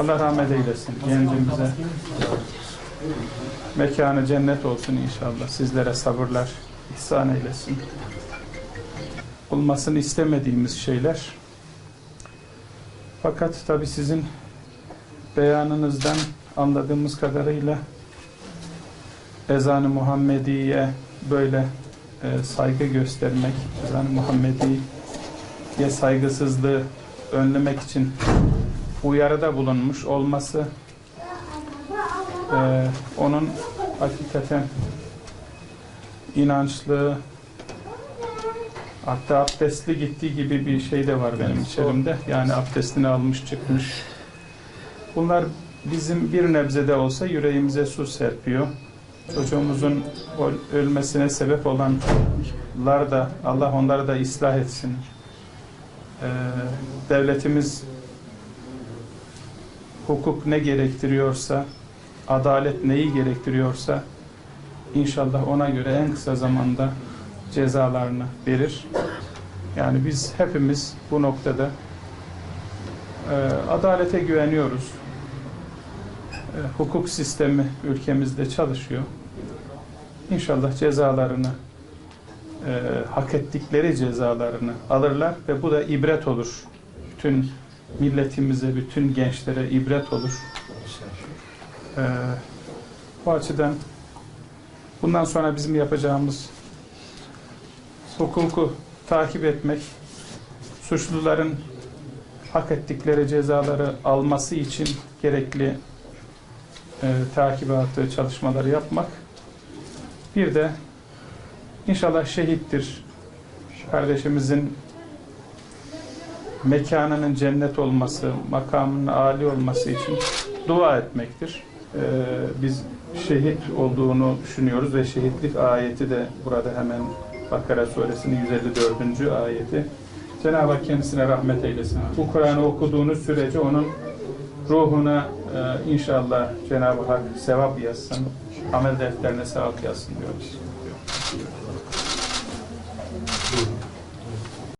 Allah rahmet eylesin gencimize. Mekanı cennet olsun inşallah. Sizlere sabırlar ihsan eylesin. Olmasını istemediğimiz şeyler. Fakat tabi sizin beyanınızdan anladığımız kadarıyla ezan-ı Muhammediye böyle e, saygı göstermek, ezan-ı Muhammediye saygısızlığı önlemek için uyarıda bulunmuş olması e, onun hakikaten inançlı hatta abdestli gittiği gibi bir şey de var benim içerimde. Yani abdestini almış çıkmış. Bunlar bizim bir nebzede olsa yüreğimize su serpiyor. Çocuğumuzun öl- ölmesine sebep olanlar da Allah onları da ıslah etsin. Ee, devletimiz hukuk ne gerektiriyorsa, adalet neyi gerektiriyorsa inşallah ona göre en kısa zamanda cezalarını verir. Yani biz hepimiz bu noktada e, adalete güveniyoruz. E, hukuk sistemi ülkemizde çalışıyor. İnşallah cezalarını e, hak ettikleri cezalarını alırlar ve bu da ibret olur. Bütün milletimize, bütün gençlere ibret olur. Ee, bu açıdan bundan sonra bizim yapacağımız hukuku takip etmek, suçluların hak ettikleri cezaları alması için gerekli e, takibatı, çalışmaları yapmak. Bir de inşallah şehittir. Kardeşimizin mekanının cennet olması, makamının âli olması için dua etmektir. Ee, biz şehit olduğunu düşünüyoruz ve şehitlik ayeti de burada hemen Bakara suresinin 154. ayeti. Cenab-ı Hak kendisine rahmet eylesin. Bu Kur'an'ı okuduğunuz sürece onun ruhuna e, inşallah Cenab-ı Hak sevap yazsın, amel defterine sevap yazsın diyoruz.